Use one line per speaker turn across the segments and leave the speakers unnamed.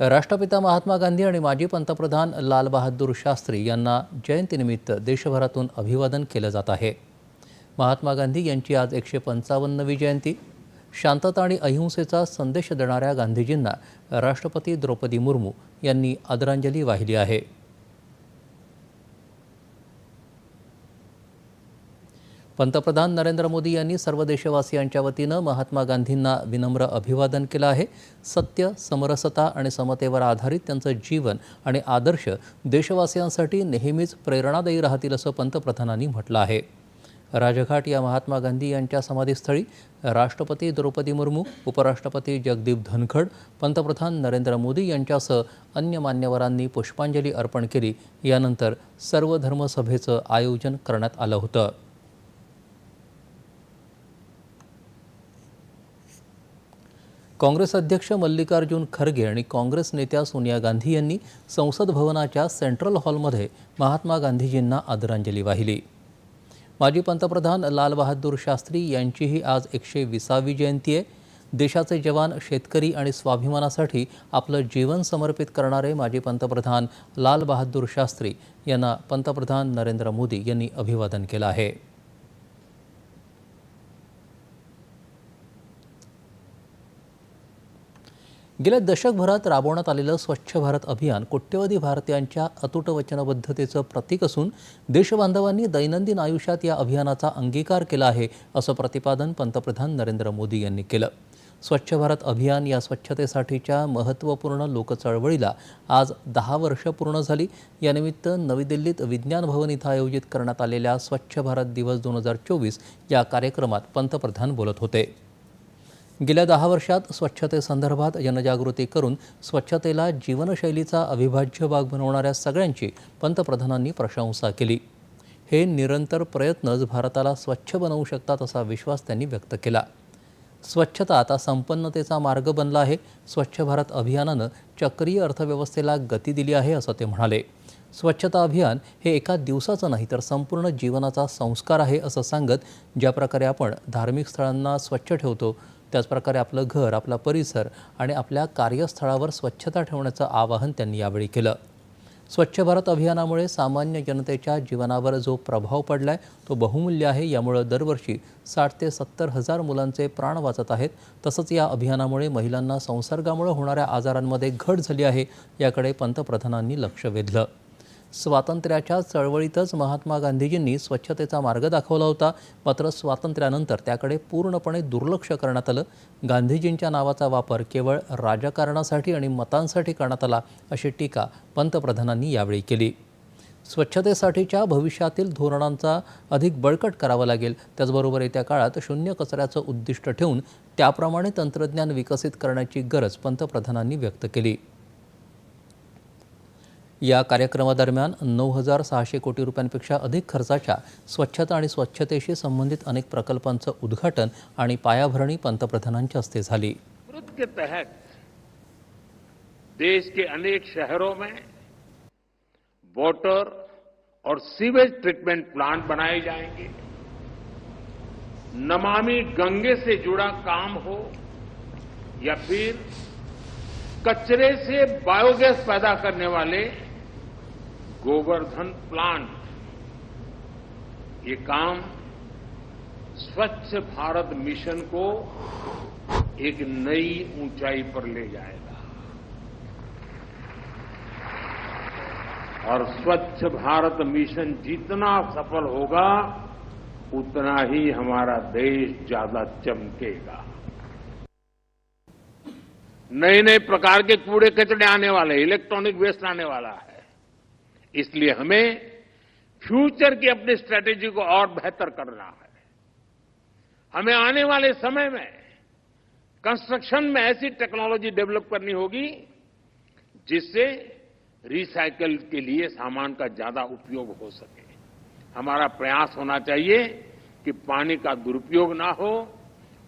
राष्ट्रपिता महात्मा गांधी आणि माजी पंतप्रधान लाल बहादूर शास्त्री यांना जयंतीनिमित्त देशभरातून अभिवादन केलं जात आहे. महात्मा गांधी यांची आज एकशे पंचावन्नवी जयंती. शांतता आणि अहिंसेचा संदेश देणाऱ्या गांधीजींना राष्ट्रपती द्रौपदी मुर्मू यांनी आदरांजली वाहिली आहे. पंतप्रधान नरेंद्र मोदी यांनी सर्व देशवासियांच्या वतीनं महात्मा गांधींना विनम्र अभिवादन केलं आहे. सत्य समरसता आणि समतेवर आधारित त्यांचं जीवन आणि आदर्श देशवासियांसाठी नेहमीच प्रेरणादायी राहतील असं पंतप्रधानांनी म्हटलं आहे. राजघाट या महात्मा गांधी यांच्या समाधीस्थळी राष्ट्रपती द्रौपदी मुर्मू उपराष्ट्रपती जगदीप धनखड पंतप्रधान नरेंद्र मोदी यांच्यासह अन्य मान्यवरांनी पुष्पांजली अर्पण केली. यानंतर सर्व धर्मसभेचं आयोजन करण्यात आलं होतं. काँग्रेस अध्यक्ष मल्लिकार्जुन खरगे आणि काँग्रेस नेत्या सोनिया गांधी यांनी संसद भवनाच्या सेंट्रल हॉलमध्ये महात्मा गांधीजींना आदरांजली वाहिली. माजी पंतप्रधान लाल बहादूर शास्त्री यांचीही आज एकशे विसावी जयंती आहे. देशाचे जवान शेतकरी आणि स्वाभिमानासाठी आपलं जीवन समर्पित करणारे माजी पंतप्रधान लाल बहादूर शास्त्री यांना पंतप्रधान नरेंद्र मोदी यांनी अभिवादन केलं आहे. गेल्या दशकभरात राबवण्यात आलेलं स्वच्छ भारत अभियान कोट्यवधी भारतीयांच्या अतूट वचनबद्धतेचं प्रतीक असून देशबांधवांनी दैनंदिन आयुष्यात या अभियानाचा अंगीकार केला आहे असं प्रतिपादन पंतप्रधान नरेंद्र मोदी यांनी केलं. स्वच्छ भारत अभियान या स्वच्छतेसाठीच्या महत्त्वपूर्ण लोकचळवळीला आज दहा वर्ष पूर्ण झाली. यानिमित्त नवी दिल्लीत विज्ञान भवन इथं आयोजित करण्यात आलेल्या स्वच्छ भारत दिवस दोन हजार चोवीस या कार्यक्रमात पंतप्रधान बोलत होते. गेल्या दहा वर्षात स्वच्छतेसंदर्भात जनजागृती करून स्वच्छतेला जीवनशैलीचा अविभाज्य भाग बनवणाऱ्या सगळ्यांची पंतप्रधानांनी प्रशंसा केली. हे निरंतर प्रयत्नच भारताला स्वच्छ बनवू शकतात असा विश्वास त्यांनी व्यक्त केला. स्वच्छता आता संपन्नतेचा मार्ग बनला आहे. स्वच्छ भारत अभियानानं चक्रीय अर्थव्यवस्थेला गती दिली आहे असं ते म्हणाले. स्वच्छता अभियान हे एका दिवसाचं नाही तर संपूर्ण जीवनाचा संस्कार आहे असं सांगत ज्या प्रकारे आपण धार्मिक स्थळांना स्वच्छ ठेवतो त्याचप्रकारे आपलं घर आपला परिसर आणि आपल्या कार्यस्थळावर स्वच्छता ठेवण्याचं आवाहन त्यांनी यावेळी केलं. स्वच्छ भारत अभियानामुळे सामान्य जनतेच्या जीवनावर जो प्रभाव पडला आहे तो बहुमूल्य आहे. यामुळं दरवर्षी साठ ते सत्तर हजार मुलांचे प्राण वाचत आहेत. तसंच या अभियानामुळे महिलांना संसर्गामुळे होणाऱ्या आजारांमध्ये घट झाली आहे याकडे पंतप्रधानांनी लक्ष वेधलं. स्वातंत्र्याच्या चळवळीतच महात्मा गांधीजींनी स्वच्छतेचा मार्ग दाखवला होता. मात्र स्वातंत्र्यानंतर त्याकडे पूर्णपणे दुर्लक्ष करण्यात आलं. गांधीजींच्या नावाचा वापर केवळ राजकारणासाठी आणि मतांसाठी करण्यात आला अशी टीका पंतप्रधानांनी यावेळी केली. स्वच्छतेसाठीच्या भविष्यातील धोरणांचा अधिक बळकट करावा लागेल. त्याचबरोबर येत्या काळात शून्य कचऱ्याचं उद्दिष्ट ठेवून त्याप्रमाणे तंत्रज्ञान विकसित करण्याची गरज पंतप्रधानांनी व्यक्त केली. या कार्यक्रमादरम्यान नऊ हजार सहाशे कोटी रुपयांपेक्षा अधिक खर्चाच्या स्वच्छता आणि स्वच्छतेशी संबंधित अनेक प्रकल्पांचं उद्घाटन आणि पायाभरणी पंतप्रधानांच्या हस्ते झाली.
के तहत देश के अनेक शहरों में वॉटर और सीवेज ट्रीटमेंट प्लांट बनाए जाएंगे। नमामि गंगे से जुड़ा काम हो या फिर कचरे से बायोगैस पैदा करने वाले गोवर्धन प्लांट। ये काम स्वच्छ भारत मिशन को एक नई ऊंचाई पर ले जाएगा। और स्वच्छ भारत मिशन जितना सफल होगा, उतना ही हमारा देश ज़्यादा चमकेगा। नए नए प्रकार के कूड़े कचड़े आने वाले इलेक्ट्रॉनिक वेस्ट आने वाला है। इसलिए हमें फ्यूचर की अपनी स्ट्रेटेजी को और बेहतर करना है। हमें आने वाले समय में कंस्ट्रक्शन में ऐसी टेक्नोलॉजी डेवलप करनी होगी जिससे रिसाइकल के लिए सामान का ज़्यादा उपयोग हो सके। हमारा प्रयास होना चाहिए कि पानी का दुरुपयोग ना हो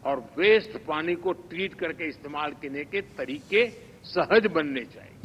और वेस्ट पानी को ट्रीट करके इस्तेमाल करने के तरीके सहज बनने चाहिए।